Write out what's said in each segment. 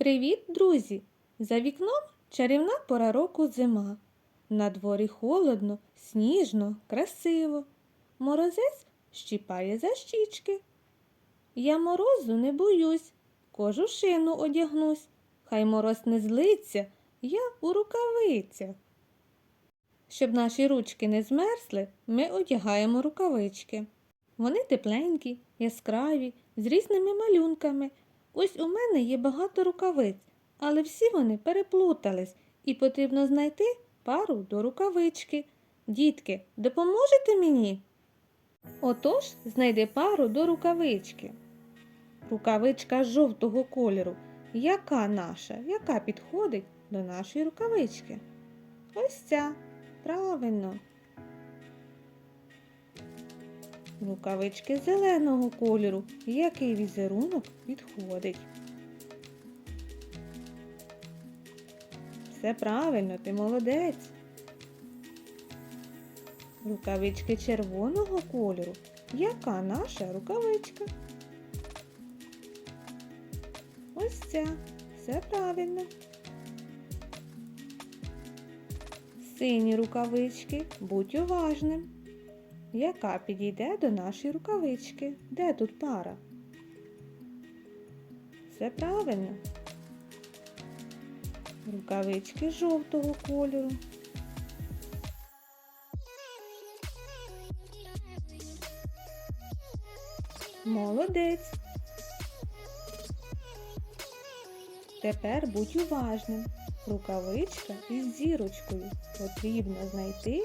Привіт, друзі! За вікном чарівна пора року зима. На дворі холодно, сніжно, красиво. Морозець щіпає за щічки. Я морозу не боюсь, кожушину одягнусь. Хай мороз не злиться, я у рукавицях. Щоб наші ручки не змерзли, ми одягаємо рукавички. Вони тепленькі, яскраві, з різними малюнками. Ось у мене є багато рукавиць, але всі вони переплутались, і потрібно знайти пару до рукавички. Дітки, допоможете мені? Отож, знайди пару до рукавички. Рукавичка жовтого кольору. Яка наша? Яка підходить до нашої рукавички? Ось ця. Правильно. Рукавички зеленого кольору. Який візерунок підходить? Все правильно, ти молодець. Рукавички червоного кольору. Яка наша рукавичка? Ось ця. Все правильно. Сині рукавички. Будь уважним. Яка підійде до нашої рукавички? Де тут пара? Все правильно. Рукавички жовтого кольору. Молодець. Тепер будь уважним. Рукавичка із зірочкою. Потрібно знайти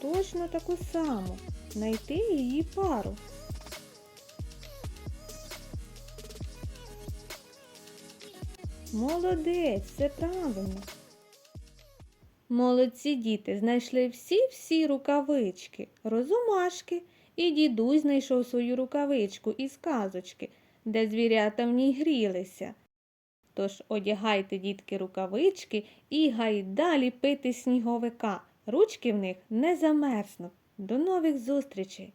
точно таку саму. Знайти її пару. Молодець, все правильно. Молодці діти знайшли всі-всі рукавички, розумашки, і дідусь знайшов свою рукавичку із казочки, де звірята в ній грілися. Тож одягайте, дітки, рукавички і гайда ліпити сніговика. Ручки в них не замерзнуть. До нових зустрічей!